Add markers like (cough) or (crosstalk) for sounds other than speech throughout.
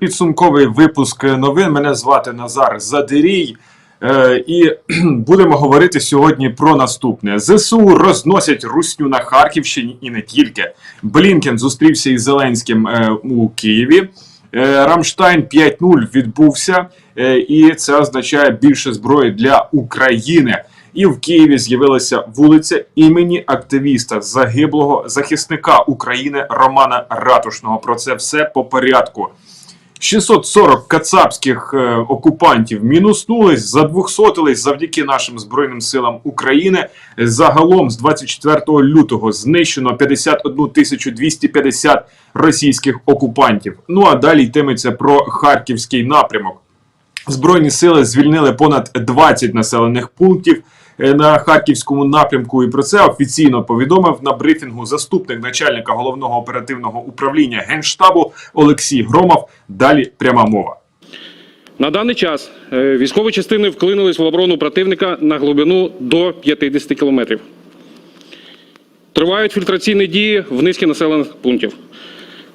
Підсумковий випуск новин. Мене звати Назар Задирій. Е, і будемо говорити сьогодні про наступне: ЗСУ розносять русню на Харківщині і не тільки. Блінкен зустрівся із Зеленським е, у Києві. Е, Рамштайн 5.0 відбувся, і це означає більше зброї для України. І в Києві з'явилася вулиця імені активіста загиблого захисника України Романа Ратушного. Про це все по порядку. 640 кацапських е, окупантів мінуснулись, задвохсотились завдяки нашим збройним силам України. Загалом з 24 лютого знищено 51 тисячу 250 російських окупантів. Ну а далі йтиметься про харківський напрямок. Збройні сили звільнили понад 20 населених пунктів на харківському напрямку. І про це офіційно повідомив на брифінгу заступник начальника головного оперативного управління генштабу Олексій Громов. Далі пряма мова. На даний час е, військові частини вклинились в оборону противника на глибину до 50 кілометрів. Тривають фільтраційні дії в низки населених пунктів.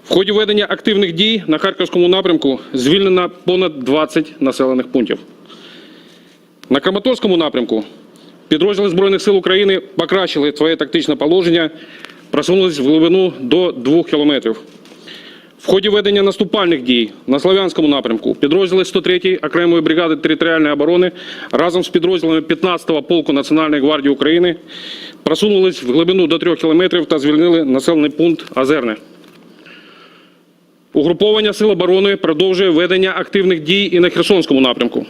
В ході ведення активних дій на Харківському напрямку звільнено понад 20 населених пунктів. На Краматорському напрямку підрозділи Збройних сил України покращили своє тактичне положення, просунулись в глибину до 2 кілометрів. В ході ведення наступальних дій на Слов'янському напрямку підрозділи 103-ї окремої бригади територіальної оборони разом з підрозділами 15-го полку Національної гвардії України просунулись в глибину до 3 кілометрів та звільнили населений пункт Азерне. Угруповання Сил оборони продовжує ведення активних дій і на Херсонському напрямку.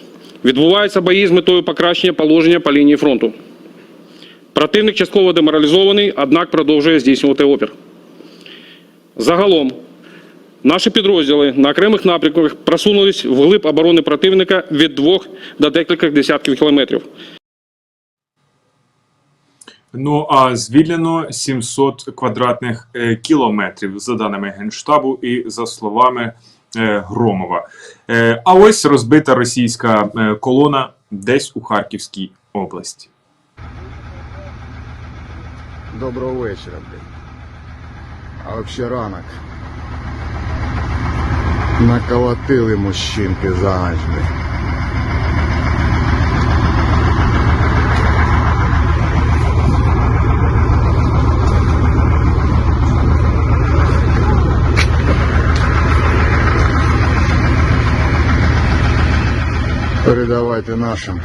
Відбуваються бої з метою покращення положення по лінії фронту. Противник частково деморалізований, однак продовжує здійснювати опір. Загалом Наші підрозділи на окремих напрямках просунулись вглиб оборони противника від двох до декількох десятків кілометрів. Ну а звільнено 700 квадратних е, кілометрів за даними генштабу і за словами Громова. Е, а ось розбита російська е, колона десь у Харківській області. Доброго вечора, блін. А вообще ранок. Наколотили мужчинки за ніч, блін. Передавайте нашим,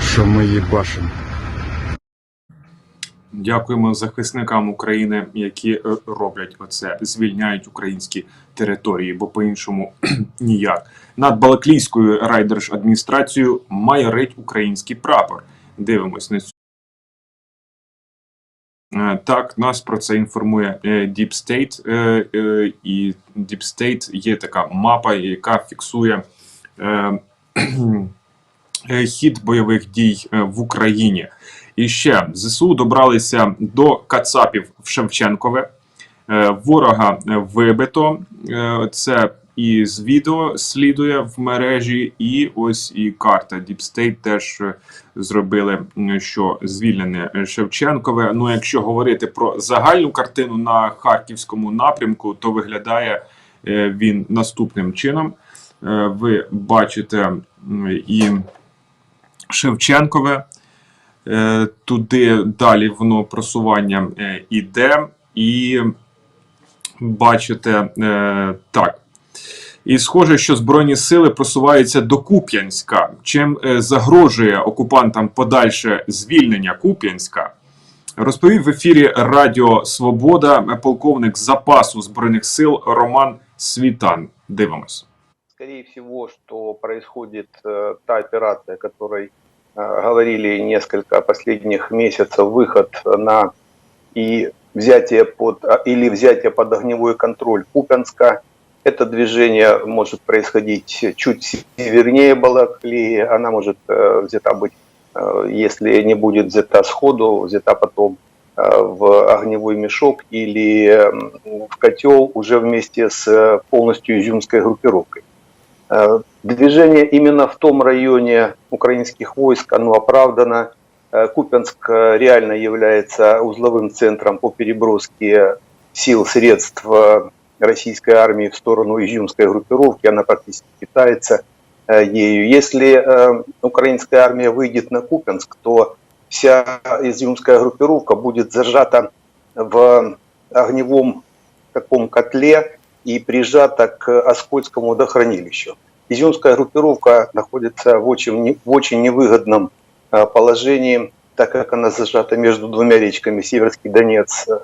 що ми їбашимо. Дякуємо захисникам України, які е, роблять оце, звільняють українські території, бо по-іншому (clears throat) ніяк. Над Балаклійською райдержадміністрацією майорить український прапор. Дивимось на цю. Е, Так, нас про це інформує е, Deep State, і Deep State є така мапа, яка фіксує хід бойових дій е, в Україні. І ще ЗСУ добралися до Кацапів в Шевченкове. Е, Ворога е, вибито. Е, Це і з відео слідує в мережі, і ось і карта State теж е, зробили, що звільнене е, Шевченкове. Ну, якщо говорити про загальну картину на харківському напрямку, то виглядає е, він наступним чином. Е, Ви бачите і Шевченкове. Е, туди далі воно просування е, іде, і бачите так. І схоже, що Збройні сили просуваються до Куп'янська. Чим загрожує окупантам подальше звільнення Куп'янська, розповів в ефірі Радіо Свобода полковник запасу Збройних сил Роман Світан. Дивимось. Скорее всего, что происходит э, та операция, о которой э, говорили несколько последних месяцев, выход на и взятие под а, или взятие под огневой контроль Купянска. Это движение может происходить чуть севернее Балаклии, она может э, взята быть, э, если не будет взята сходу, взята потом э, в огневой мешок или в котел уже вместе с э, полностью изюмской группировкой. Э, Движение именно в том районе украинских войск, оно оправдано. Э, Купянск э, реально является узловым центром по переброске сил, средств российской армии в сторону изюмской группировки, она практически питается ею. Если украинская армия выйдет на Купенск, то вся изюмская группировка будет зажата в огневом таком котле и прижата к Оскольскому водохранилищу. Изюмская группировка находится в очень, в очень невыгодном э, положении, так как она зажата между двумя речками Северский Донец э,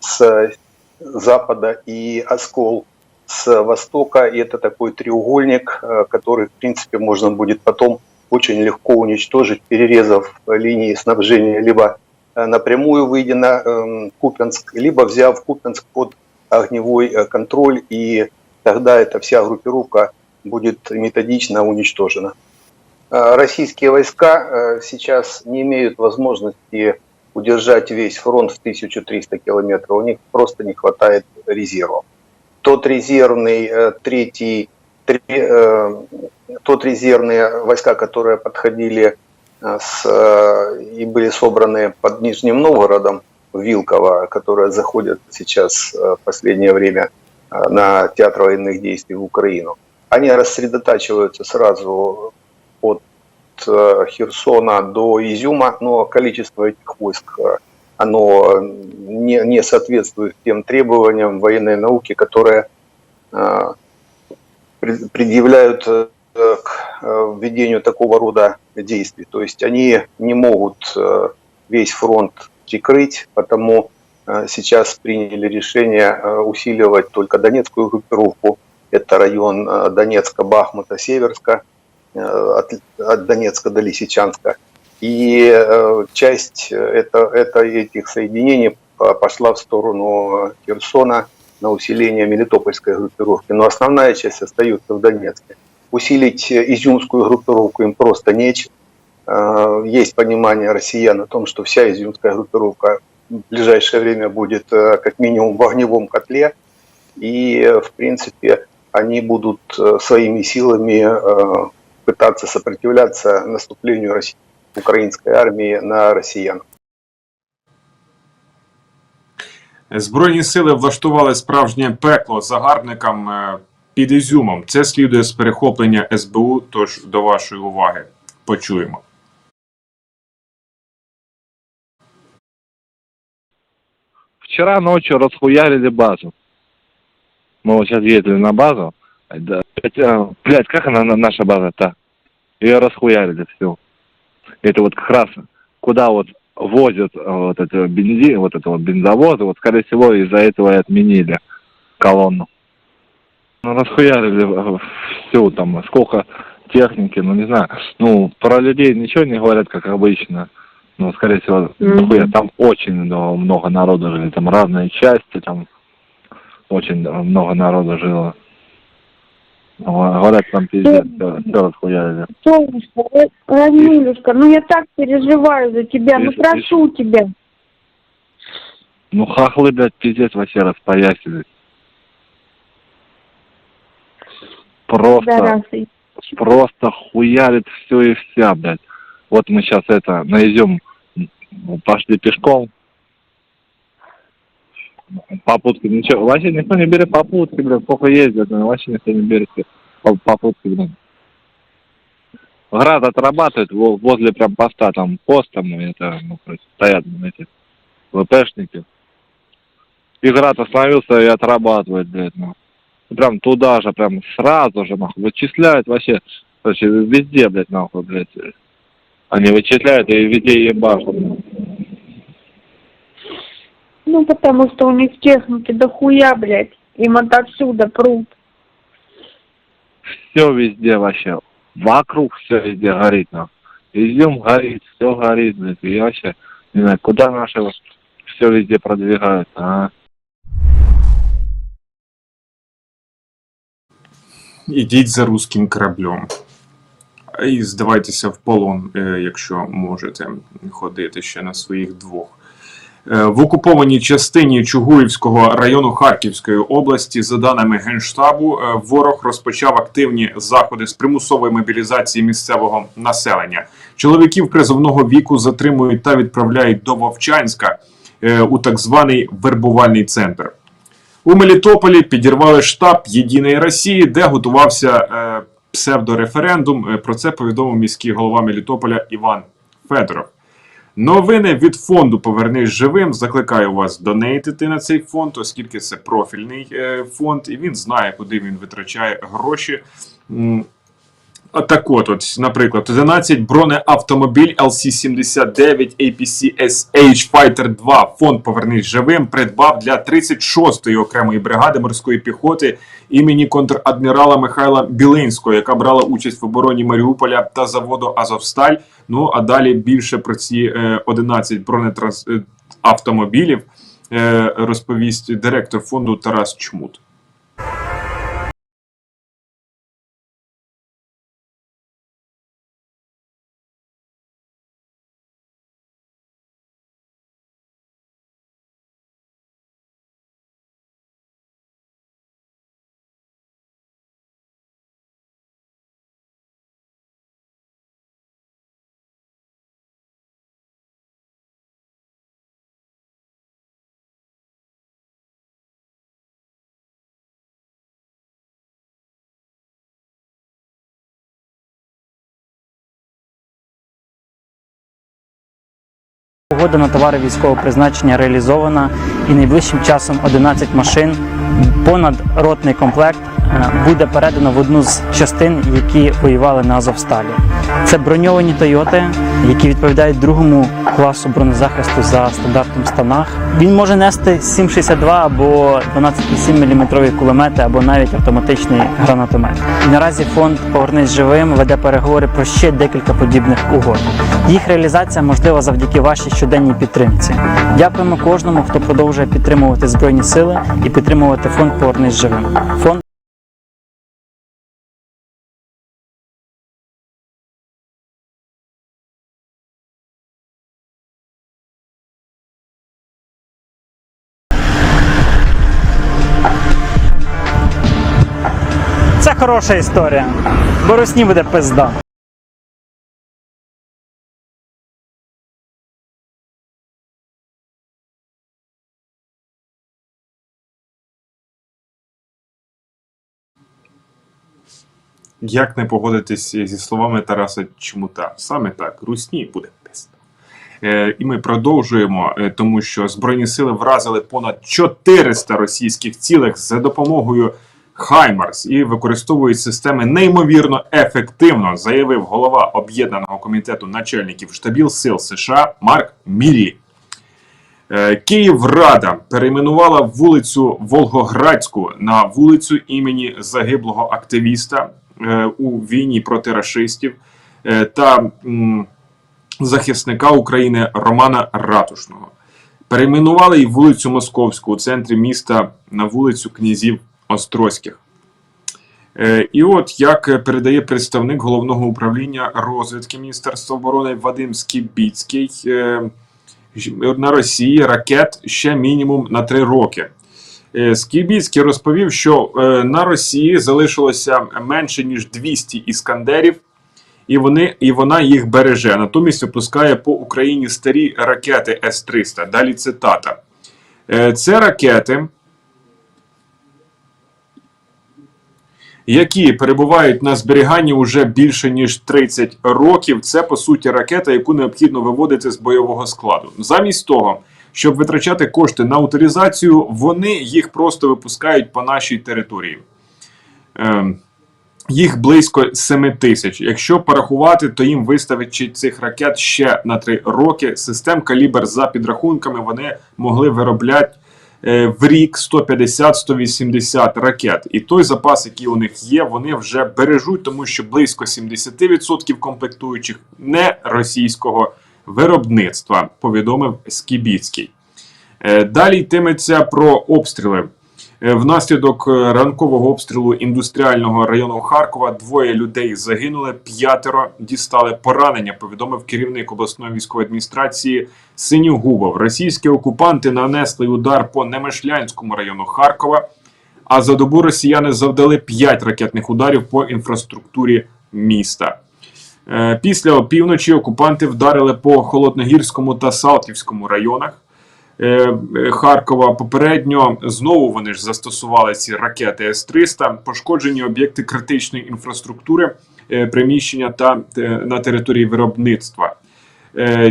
с запада и Оскол с востока. И это такой треугольник, э, который, в принципе, можно будет потом очень легко уничтожить, перерезав линии снабжения либо э, напрямую выйдя на эм, Купенск, либо взяв Купенск под огневой э, контроль, и тогда эта вся группировка будет методично уничтожена. Э, Российские войска э, сейчас не имеют возможности удержать весь фронт в 1300 километров. У них просто не хватает резервов. Тот резервный третий, тот резервные войска, которые подходили с, и были собраны под Нижним Новгородом, Вилково, которые заходят сейчас э, в последнее время э, на театр военных действий в Украину, они рассредотачиваются сразу от э, Херсона до Изюма, но количество этих войск оно не, не соответствует тем требованиям военной науки, которые пред- предъявляют к введению такого рода действий. То есть они не могут весь фронт прикрыть, потому э, сейчас приняли решение э, усиливать только Донецкую группировку. Это район э, Донецка, Бахмута, Северска, от, от Донецка до Лисичанска. И часть это, это этих соединений по- пошла в сторону Херсона на усиление Мелитопольской группировки. Но основная часть остается в Донецке. Усилить изюмскую группировку им просто нечем. Э, Есть понимание россиян о том, что вся изюмская группировка в ближайшее время будет э, как минимум в огневом котле. И, э, в принципе, они будут э, своими силами э, пытаться сопротивляться наступлению России, украинской армии на россиян. Збройні сили влаштували справжнє пекло загарбникам е, під Ізюмом. Це слідує з перехоплення СБУ. Тож до вашої уваги почуємо. Вчера ночью расхуярили базу. Мы вот сейчас ездили на базу. Да, блядь, а, как она, на- наша база-то? Ее расхуярили все. Это вот как раз куда вот возят а, вот это бензин, вот это вот бензовозы, вот скорее всего из-за этого и отменили колонну. Ну, расхуярили все там, сколько техники, ну не знаю. Ну, про людей ничего не говорят, как обычно. Ну, скорее всего, дохуя. там очень много, много народу жили, там разные части, там очень много народу жило. Го- Говорят, там пиздец, все, все расхуярили. Солнышко, Рамилюшка, ну я так переживаю за тебя, ну прошу тебя. Ну, хахлы, блядь, пиздец вообще распоясились. Просто, просто хуярит все и вся, блядь. Вот мы сейчас это, на изюм пошли пешком. Попутки, ничего, вообще никто не берет попутки, блядь, сколько ездят, но вообще никто не берет по- попутки, блядь. Град отрабатывает во- возле прям поста, там пост, там, это, ну, стоят ну, эти ВПшники. И Град остановился и отрабатывает, блядь, ну. Прям туда же, прям сразу же, нахуй, вычисляют вообще, короче, везде, блядь, нахуй, блядь. Они вычисляют и везде ебашут. Ну потому что у них техники дохуя, блядь. Им отовсюда прут. Все везде вообще. Вокруг все везде горит, нахуй. Изюм горит, все горит, блядь. И вообще, не знаю, куда наши все везде продвигаются, а? Ідіть за руським кораблем. І здавайтеся в полон, е, якщо можете ходити ще на своїх двох. Е, В окупованій частині Чугуївського району Харківської області, за даними Генштабу, е, ворог розпочав активні заходи з примусової мобілізації місцевого населення. Чоловіків призовного віку затримують та відправляють до Вовчанська у так званий вербувальний центр. У Мелітополі підірвали штаб Єдиної Росії, де готувався псевдореферендум. Е, Про це повідомив міський голова Мелітополя Іван Федоров. Новини від фонду Повернись живим. Закликаю вас донейтити на цей фонд, оскільки це профільний е, фонд, і він знає, куди він витрачає гроші. Так от, от, наприклад, 11 бронеавтомобіль LC-79 APC SH Fighter 2 фонд Повернись живим придбав для 36-ї окремої бригади морської піхоти імені контрадмірала Михайла Білинського, яка брала участь в обороні Маріуполя та заводу Азовсталь. Ну а далі більше про ці е, 11 бронетранс е, е, розповість директор фонду Тарас Чмут. Угода на товари військового призначення реалізована і найближчим часом 11 машин, понад ротний комплект буде передано в одну з частин, які воювали на Азовсталі. Це броньовані Тойоти, які відповідають другому класу бронезахисту за стандартом станах. Він може нести 7,62 або 12,7 мм кулемети, або навіть автоматичний гранатомет. Наразі фонд Повернись живим веде переговори про ще декілька подібних угод. Їх реалізація можлива завдяки вашій щоденній підтримці. Дякуємо кожному, хто продовжує підтримувати збройні сили і підтримувати фонд Повернись живим. Фонд хороша історія. Бо русні буде пизда. Як не погодитись зі словами Тараса Чмута? Саме так, русні буде пизда. Е, і ми продовжуємо, е, тому що Збройні сили вразили понад 400 російських цілих за допомогою Хаймарс і використовують системи неймовірно ефективно, заявив голова об'єднаного комітету начальників штабів сил США Марк Мірі. Е, Київрада перейменувала вулицю Волгоградську на вулицю імені загиблого активіста е, у війні проти рашистів е, та захисника України Романа Ратушного. Перейменували і вулицю Московську у центрі міста на вулицю князів Острозьких. Е, І от як передає представник головного управління розвідки Міністерства оборони Вадим Скібіцький, е, на Росії ракет ще мінімум на три роки. Е, Скібіцький розповів, що на Росії залишилося менше ніж 200 іскандерів, і вони і вона їх береже. Натомість випускає по Україні старі ракети С-300. Далі цитата. Це ракети, які перебувають на зберіганні уже більше ніж 30 років. Це по суті ракета, яку необхідно виводити з бойового складу. Замість того, щоб витрачати кошти на утилізацію, вони їх просто випускають по нашій території. Ем, їх близько 7 тисяч. Якщо порахувати, то їм виставить цих ракет ще на 3 роки. Систем калібр за підрахунками вони могли виробляти е, в рік 150-180 ракет. І той запас, який у них є, вони вже бережуть, тому що близько 70% комплектуючих не російського виробництва, повідомив Скібіцький. Е, Далі йтиметься про обстріли. Е, Внаслідок е, ранкового обстрілу індустріального району Харкова двоє людей загинули, п'ятеро дістали поранення. Повідомив керівник обласної військової адміністрації Синігубов. Російські окупанти нанесли удар по Немишлянському району Харкова. А за добу росіяни завдали 5 ракетних ударів по інфраструктурі міста. Е, Після опівночі окупанти вдарили по Холодногірському та Салтівському районах. Е, Харкова. Попередньо знову вони ж застосували ці ракети С-300, пошкоджені об'єкти критичної інфраструктури, е, приміщення та е, на території виробництва.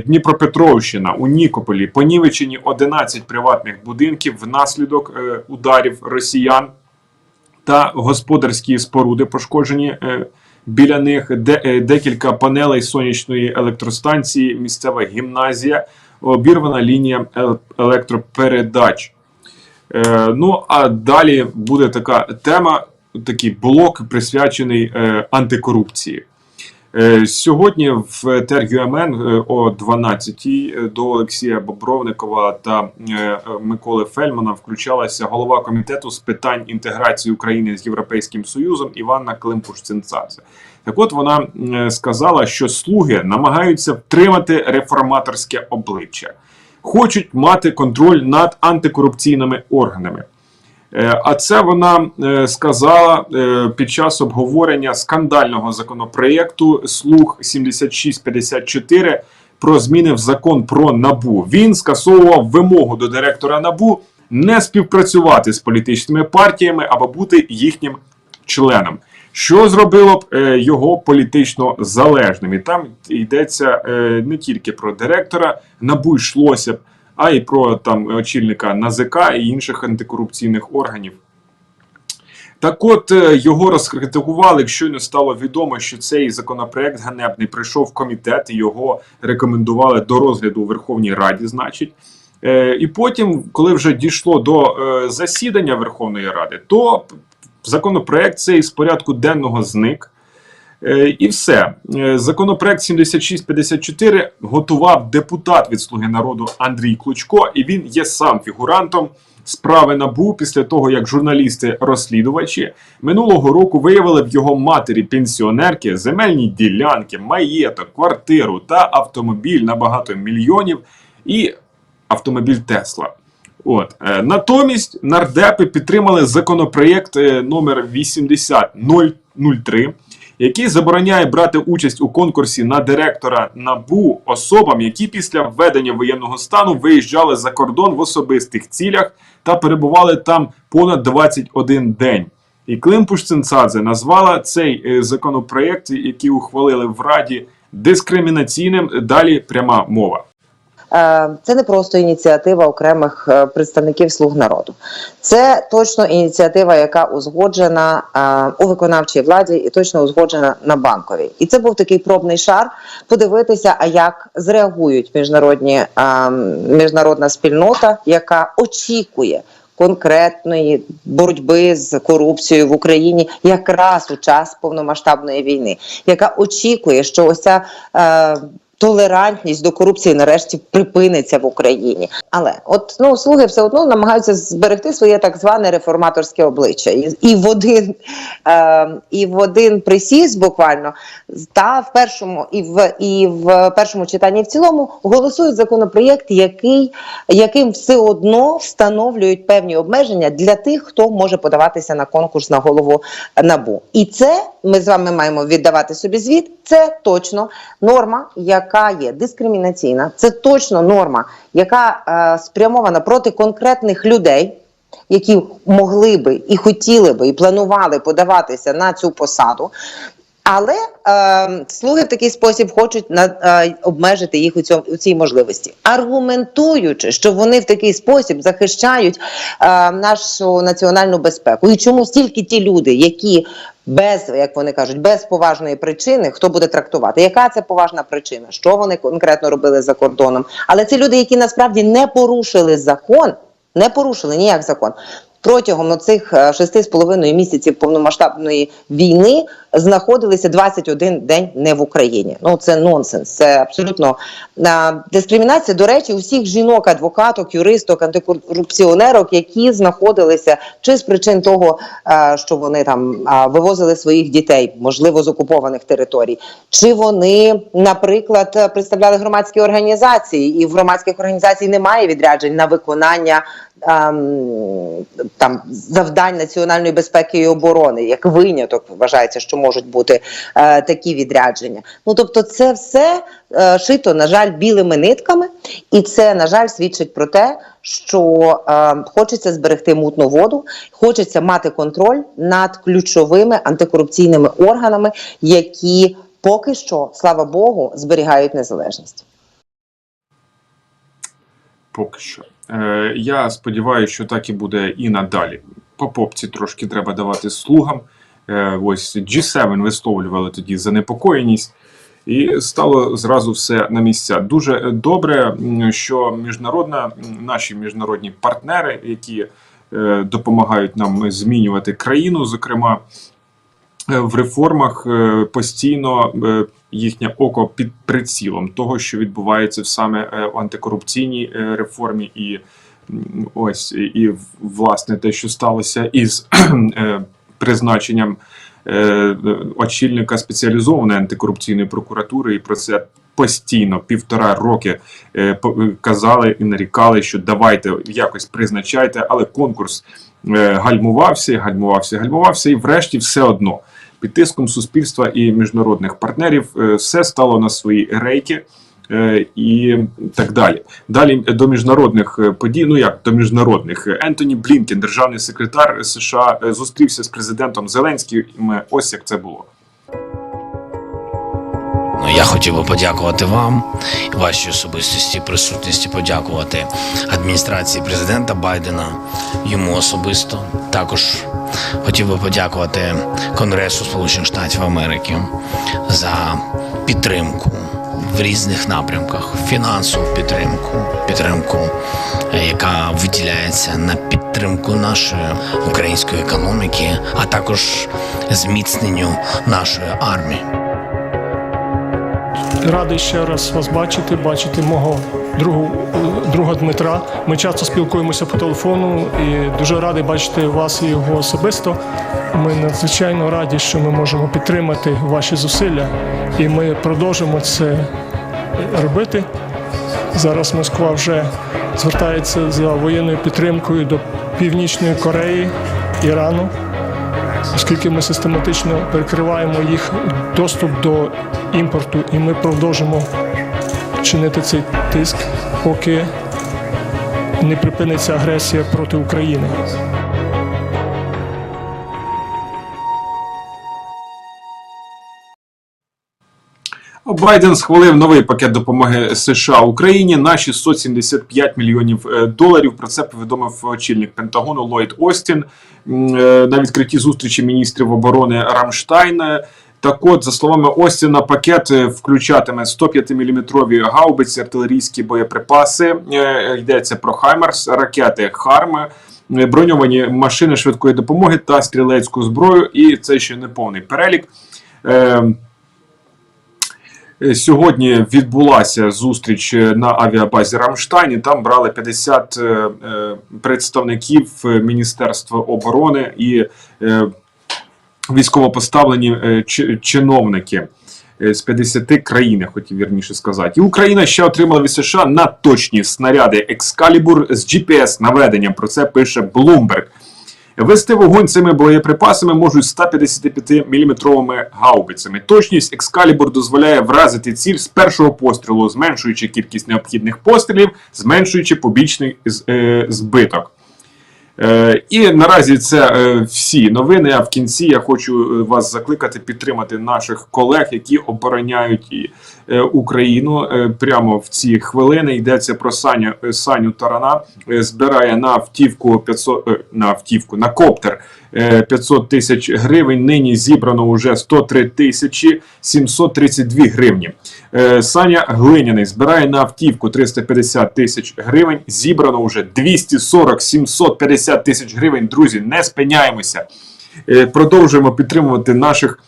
Дніпропетровщина у Нікополі понівечені 11 приватних будинків внаслідок ударів росіян та господарські споруди пошкоджені біля них, де, декілька панелей сонячної електростанції, місцева гімназія, обірвана лінія електропередач. Е, ну а далі буде така тема, такий блок присвячений е, антикорупції. Е, Сьогодні в ТРГМН е, о 12-й до Олексія Бобровникова та Миколи Фельмана включалася голова комітету з питань інтеграції України з Європейським Союзом Іванна Климпуш-Цинцадзе. Так от вона е, сказала, що слуги намагаються втримати реформаторське обличчя, хочуть мати контроль над антикорупційними органами. Е, А це вона е, сказала під час обговорення скандального законопроєкту Слуг 7654 про зміни в закон про набу. Він скасовував вимогу до директора набу не співпрацювати з політичними партіями або бути їхнім членом. Що зробило б е, його політично залежним? І там йдеться е, не тільки про директора, набу йшлося б, а й про там очільника НАЗК і інших антикорупційних органів. Так от е, його розкритикували, щойно стало відомо, що цей законопроект ганебний прийшов в комітет і його рекомендували до розгляду у Верховній Раді, значить. І потім, коли вже дійшло до засідання Верховної Ради, то законопроект цей з порядку денного зник. Е, І все. Е, Законопроект 7654 готував депутат від Слуги народу Андрій Клучко, і він є сам фігурантом справи набу після того, як журналісти-розслідувачі минулого року виявили в його матері пенсіонерки земельні ділянки, маєток, квартиру та автомобіль на багато мільйонів і автомобіль Тесла. От е, натомість нардепи підтримали законопроєкт е, номер 80003, який забороняє брати участь у конкурсі на директора НАБУ особам, які після введення воєнного стану виїжджали за кордон в особистих цілях та перебували там понад 21 день. І Климпуш Цинцадзе назвала цей е, законопроєкт, який ухвалили в Раді, дискримінаційним. Далі пряма мова. Е, Це не просто ініціатива окремих е, представників слуг народу. Це точно ініціатива, яка узгоджена е, у виконавчій владі і точно узгоджена на банковій. І це був такий пробний шар подивитися, а як зреагують міжнародні міжнародна спільнота, яка очікує. Конкретної боротьби з корупцією в Україні якраз у час повномасштабної війни, яка очікує, що ось ця е, толерантність до корупції нарешті припиниться в Україні. Але от ну слуги все одно намагаються зберегти своє так зване реформаторське обличчя, і, і в один е, і в один присіст буквально та в першому і в і в першому читанні в цілому голосують законопроєкт, який яким все одно встановлюють певні обмеження для тих, хто може подаватися на конкурс на голову набу. І це ми з вами маємо віддавати собі звіт. Це точно норма, яка є дискримінаційна. Це точно норма, яка е, спрямована проти конкретних людей. Які могли би і хотіли би, і планували подаватися на цю посаду, але е, слуги в такий спосіб хочуть на, е, обмежити їх у, цьому, у цій можливості, аргументуючи, що вони в такий спосіб захищають е, нашу національну безпеку. І чому стільки ті люди, які без, як вони кажуть, без поважної причини, хто буде трактувати, яка це поважна причина, що вони конкретно робили за кордоном. Але це люди, які насправді не порушили закон, не порушили ніяк закон. Протягом цих е, шести з половиною місяців повномасштабної війни знаходилися 21 день не в Україні. Ну це нонсенс. Це абсолютно а, дискримінація. До речі, усіх жінок, адвокаток, юристок, антикорупціонерок, які знаходилися чи з причин того, а, що вони там вивозили своїх дітей, можливо, з окупованих територій, чи вони, наприклад, представляли громадські організації, і в громадських організацій немає відряджень на виконання там завдань національної безпеки і оборони, як виняток вважається, що можуть бути е, такі відрядження. Ну тобто, це все е, шито, на жаль, білими нитками, і це, на жаль, свідчить про те, що е, хочеться зберегти мутну воду, хочеться мати контроль над ключовими антикорупційними органами, які поки що, слава Богу, зберігають незалежність. Поки що. Е, я сподіваюся, що так і буде і надалі. По попці трошки треба давати слугам. Е, ось G7 висловлювали тоді занепокоєність, і стало зразу все на місця. Дуже добре, що міжнародна, наші міжнародні партнери, які е, допомагають нам змінювати країну, зокрема. Е, В реформах е, постійно е, їхнє око під прицілом того, що відбувається в саме в антикорупційній реформі, і ось і- власне те, що сталося із (clears throat) призначенням очільника спеціалізованої антикорупційної прокуратури, і про це постійно півтора роки казали і нарікали, що давайте якось призначайте, але конкурс гальмувався, гальмувався, гальмувався, і врешті все одно під тиском суспільства і міжнародних партнерів е, все стало на свої рейки. е, І так далі. Далі до міжнародних е, подій. Ну як до міжнародних Ентоні Блінкен, державний секретар США, е, зустрівся з президентом Зеленським. Ось як це було. Ну, я хотів би подякувати вам, вашій особистості, присутності, подякувати адміністрації президента Байдена, йому особисто. Також хотів би подякувати Конгресу Сполучених Штатів Америки за підтримку в різних напрямках, фінансову підтримку, підтримку, яка виділяється на підтримку нашої української економіки, а також зміцненню нашої армії. Радий ще раз вас бачити, бачити мого другу, друга Дмитра. Ми часто спілкуємося по телефону і дуже радий бачити вас і його особисто. Ми надзвичайно раді, що ми можемо підтримати ваші зусилля, і ми продовжимо це робити. Зараз Москва вже звертається за воєнною підтримкою до Північної Кореї, Ірану оскільки ми систематично перекриваємо їх доступ до імпорту, і ми продовжимо чинити цей тиск, поки не припиниться агресія проти України. Байден схвалив новий пакет допомоги США Україні на 675 мільйонів е, доларів. Про це повідомив очільник Пентагону Ллойд Остін е, на відкритті зустрічі міністрів оборони Рамштайна. Так от, за словами Остіна, пакет е, включатиме 105-мм гаубиці, артилерійські боєприпаси. Йдеться про Хаймерс, ракети Харми, броньовані машини швидкої допомоги та стрілецьку зброю. І це ще не повний перелік. Е, Сьогодні відбулася зустріч е, на авіабазі Рамштайн. і Там брали 50 е, представників Міністерства оборони і військовопоставлені чиновники з 50 країн, я хотів вірніше сказати. І Україна ще отримала від США надточні снаряди Екскалібур з GPS-наведенням. Про це пише Bloomberg. Вести вогонь цими боєприпасами можуть 155-мм гаубицями. Точність екскалібур дозволяє вразити ціль з першого пострілу, зменшуючи кількість необхідних пострілів, зменшуючи побічний е, збиток. Е, і наразі це е, всі новини. А в кінці я хочу е, вас закликати підтримати наших колег, які обороняють Україну прямо в ці хвилини. Йдеться про Саню, Саню Тарана. Збирає на автівку 500, е, на автівку на коптер 500 тисяч гривень. Нині зібрано вже 103 тисячі 732 гривні. Е, Саня Глиняний збирає на автівку 350 тисяч гривень. Зібрано вже 240 750 тисяч гривень. Друзі, не спиняємося. Е, Продовжуємо підтримувати наших.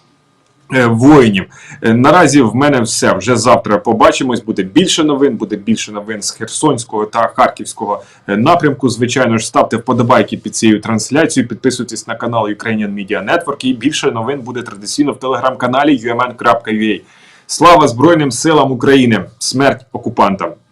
Е, Воїнів Е, наразі в мене все. Вже завтра побачимось. Буде більше новин, буде більше новин з Херсонського та Харківського е, напрямку. Звичайно ж, ставте вподобайки під цією трансляцією. Підписуйтесь на канал Ukrainian Media Network. І більше новин буде традиційно в телеграм-каналі umn.ua. Слава Збройним силам України! Смерть окупантам!